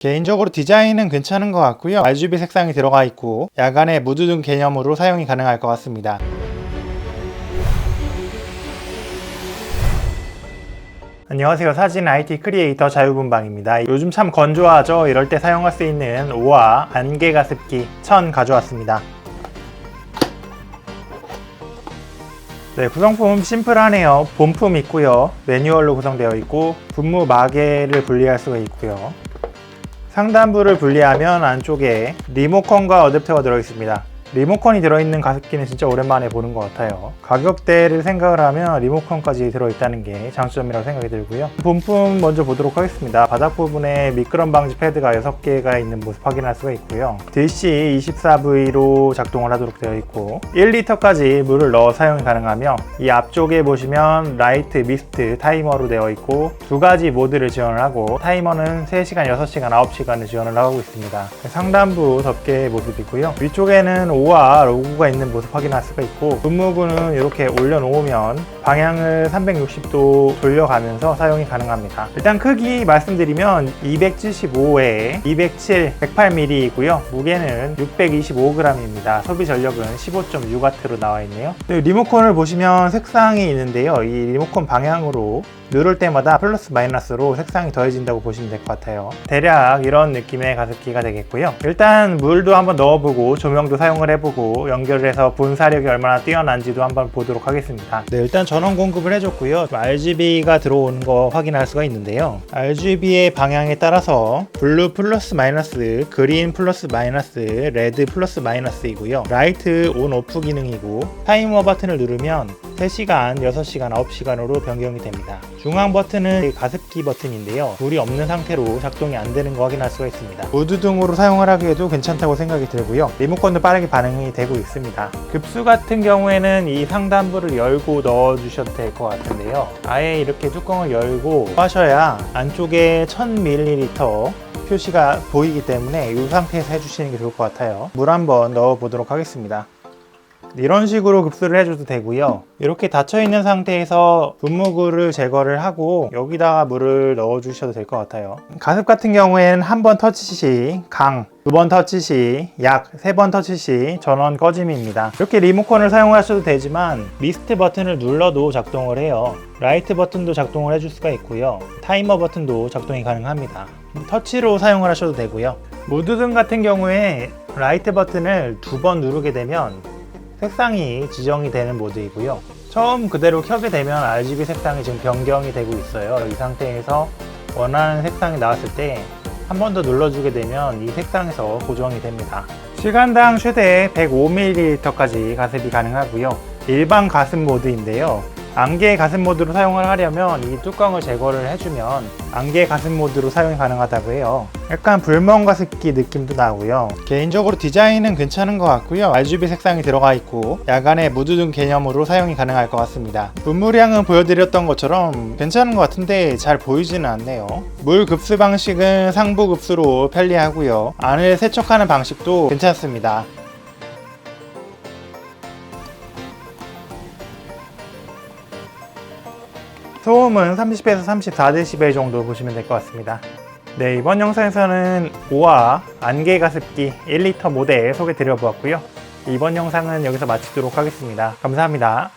개인적으로 디자인은 괜찮은 것 같고요. RGB 색상이 들어가 있고 야간에 무드 등 개념으로 사용이 가능할 것 같습니다. 안녕하세요. 사진 IT 크리에이터 자유분방입니다. 요즘 참 건조하죠? 이럴 때 사용할 수 있는 오아 안개 가습기 1000 가져왔습니다. 네, 구성품 심플하네요. 본품 있고요. 매뉴얼로 구성되어 있고 분무 마개를 분리할 수가 있고요. 상단부를 분리하면 안쪽에 리모컨과 어댑터가 들어있습니다. 리모컨이 들어있는 가습기는 진짜 오랜만에 보는 것 같아요. 가격대를 생각을 하면 리모컨까지 들어있다는 게 장점이라고 생각이 들고요. 본품 먼저 보도록 하겠습니다. 바닥 부분에 미끄럼 방지 패드가 6개가 있는 모습 확인할 수가 있고요. DC 24V로 작동을 하도록 되어 있고 1리터까지 물을 넣어 사용이 가능하며 이 앞쪽에 보시면 라이트, 미스트, 타이머로 되어 있고 두 가지 모드를 지원을 하고 타이머는 3시간, 6시간, 9시간을 지원을 하고 있습니다. 상단부 덮개의 모습이고요. 위쪽에는 5와 로고가 있는 모습 확인할 수가 있고 분무구는 이렇게 올려놓으면 방향을 360도 돌려가면서 사용이 가능합니다. 일단 크기 말씀드리면 275에 207, 108mm이고요. 무게는 625g입니다. 소비 전력은 15.6W로 나와 있네요. 네, 리모컨을 보시면 색상이 있는데요. 이 리모컨 방향으로 누를 때마다 플러스 마이너스로 색상이 더해진다고 보시면 될 것 같아요. 대략 이런 느낌의 가습기가 되겠고요. 일단 물도 한번 넣어보고 조명도 사용을 해보고 연결을 해서 분사력이 얼마나 뛰어난지도 한번 보도록 하겠습니다. 네, 일단 전원 공급을 해줬고요. RGB가 들어오는 거 확인할 수가 있는데요. RGB의 방향에 따라서 블루 플러스 마이너스, 그린 플러스 마이너스, 레드 플러스 마이너스이고요. 라이트 온 오프 기능이고 타이머 버튼을 누르면 3시간, 6시간, 9시간으로 변경이 됩니다. 중앙 버튼은 가습기 버튼인데요. 물이 없는 상태로 작동이 안 되는 거 확인할 수가 있습니다. 무드 등으로 사용을 하기에도 괜찮다고 생각이 들고요. 리모컨도 빠르게 반응이 되고 있습니다. 급수 같은 경우에는 이 상단부를 열고 넣어 주셔도 될 것 같은데요. 아예 이렇게 뚜껑을 열고 하셔야 안쪽에 1000ml 표시가 보이기 때문에 이 상태에서 해주시는 게 좋을 것 같아요. 물 한번 넣어 보도록 하겠습니다. 이런 식으로 급수를 해줘도 되고요. 이렇게 닫혀 있는 상태에서 분무구를 제거를 하고 여기다가 물을 넣어 주셔도 될 것 같아요. 가습 같은 경우에는 한 번 터치 시 강, 두 번 터치 시 약, 세 번 터치 시 전원 꺼짐입니다. 이렇게 리모컨을 사용하셔도 되지만 미스트 버튼을 눌러도 작동을 해요. 라이트 버튼도 작동을 해줄 수가 있고요. 타이머 버튼도 작동이 가능합니다. 터치로 사용을 하셔도 되고요. 모드등 같은 경우에 라이트 버튼을 두 번 누르게 되면 색상이 지정이 되는 모드이고요. 처음 그대로 켜게 되면 RGB 색상이 지금 변경이 되고 있어요. 이 상태에서 원하는 색상이 나왔을 때 한 번 더 눌러주게 되면 이 색상에서 고정이 됩니다. 시간당 최대 105ml까지 가습이 가능하고요. 일반 가습 모드인데요. 안개 가습 모드로 사용을 하려면 이 뚜껑을 제거를 해주면 안개 가습 모드로 사용이 가능하다고 해요. 약간 불멍 가습기 느낌도 나고요. 개인적으로 디자인은 괜찮은 것 같고요. RGB 색상이 들어가 있고 야간에 무드등 개념으로 사용이 가능할 것 같습니다. 분무량은 보여드렸던 것처럼 괜찮은 것 같은데 잘 보이지는 않네요. 물 급수 방식은 상부 급수로 편리하고요. 안을 세척하는 방식도 괜찮습니다. 소음은 30에서 34dB 정도 보시면 될 것 같습니다. 네, 이번 영상에서는 오아 안개 가습기 1리터 모델 소개 드려보았고요. 이번 영상은 여기서 마치도록 하겠습니다. 감사합니다.